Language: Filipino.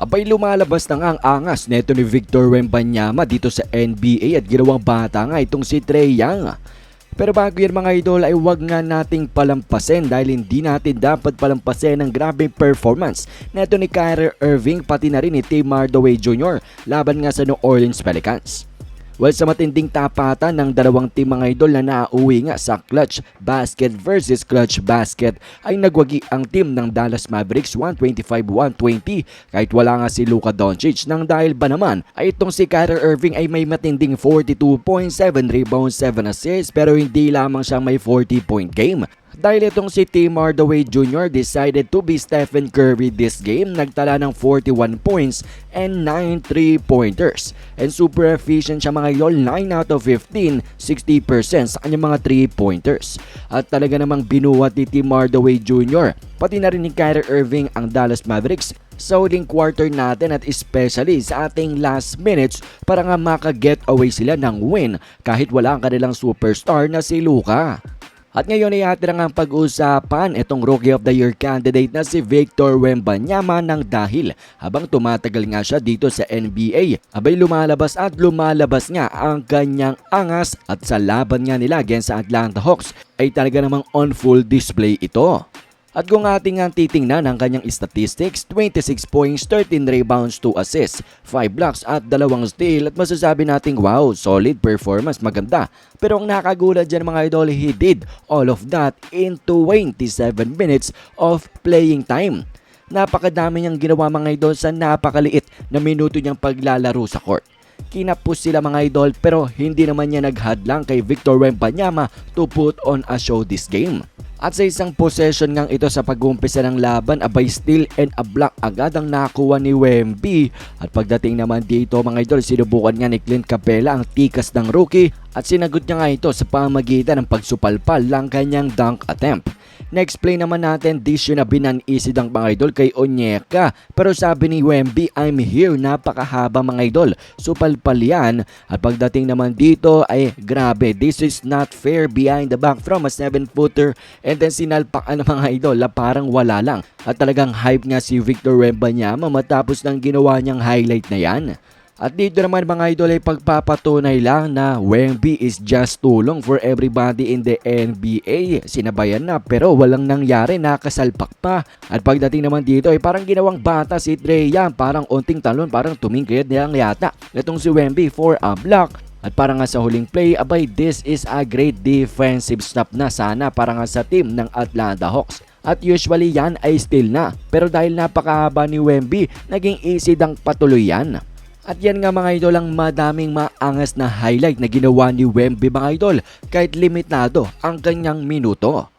Abay lumalabas na nga ang angas neto ni Victor Wembanyama dito sa NBA at ginawang bata nga itong si Trey Young. Pero bago yan mga idol ay wag nga nating palampasin dahil hindi natin dapat palampasin ang grabing performance neto ni Kyrie Irving pati na rin ni Tim Hardaway Jr. laban nga sa New Orleans Pelicans. Well, sa matinding tapatan ng dalawang team mga idol na nauwi nga sa clutch basket versus clutch basket ay nagwagi ang team ng Dallas Mavericks 125-120 kahit wala nga si Luka Doncic nang dahil ba naman ay itong si Kyrie Irving ay may matinding 42.7 rebounds 7 assists pero hindi lamang siya may 40 point game dahil itong si Tim Hardaway Jr. decided to be Stephen Curry this game, nagtala ng 41 points and 9 3-pointers. And super efficient siya mga idol, 9 out of 15, 60% sa kanyang mga 3-pointers. At talaga namang binuhat ni Tim Hardaway Jr. Pati na rin ni Kyrie Irving ang Dallas Mavericks sa huling quarter natin at especially sa ating last minutes para nga maka-get away sila ng win kahit wala ang kanilang superstar na si Luka. At ngayon ay atin ang pag-usapan itong Rookie of the Year candidate na si Victor Wembanyama ng dahil habang tumatagal nga siya dito sa NBA, abay lumalabas at lumalabas nga ang kanyang angas at sa laban nga nila against sa Atlanta Hawks ay talaga namang on full display ito. At kung ating nga titingnan ang kanyang statistics, 26 points, 13 rebounds, 2 assists, 5 blocks at 2 steal at masasabi nating wow, solid performance, maganda. Pero ang nakagulat dyan mga idol, he did all of that in 27 minutes of playing time. Napakadami niyang ginawa mga idol sa napakaliit na minuto niyang paglalaro sa court. Kinapos sila mga idol pero hindi naman niya naghadlang kay Victor Wembanyama to put on a show this game. At sa isang possession ngang ito sa pag-uumpisa ng laban, abay steal and a block agad ang nakuha ni Wemby. At pagdating naman dito mga idol, sinubukan nga ni Clint Capella ang tikas ng rookie at sinagot niya nga ito sa pamagitan ng pagsupalpal lang kanyang dunk attempt. Na-explain naman natin this yun na binanisid ang mga idol kay Onyeka. Pero sabi ni Wemby, I'm here, napakahaba mga idol. Supalpal yan. At pagdating naman dito ay grabe, this is not fair behind the back from a 7-footer. And then sinalpakan ng mga idol na parang wala lang. At talagang hype nga si Victor Wembanyama matapos ng ginawa niyang highlight na yan. At dito naman mga idol ay pagpapatunay lang na Wemby is just tulong for everybody in the NBA. Sinabayan na pero walang nangyari, nakasalpak pa. At pagdating naman dito ay parang ginawang bata si Trey parang onting talon, parang tumingkid nilang yata. Itong si Wemby for a block. At para nga sa huling play, abay this is a great defensive stop na sana para nga sa team ng Atlanta Hawks. At usually yan ay still na. Pero dahil napakahaba ni Wemby, naging easy dang patuloy yan. At yan nga mga idol ang madaming maangas na highlight na ginawa ni Wemby mga idol kahit limitado ang kanyang minuto.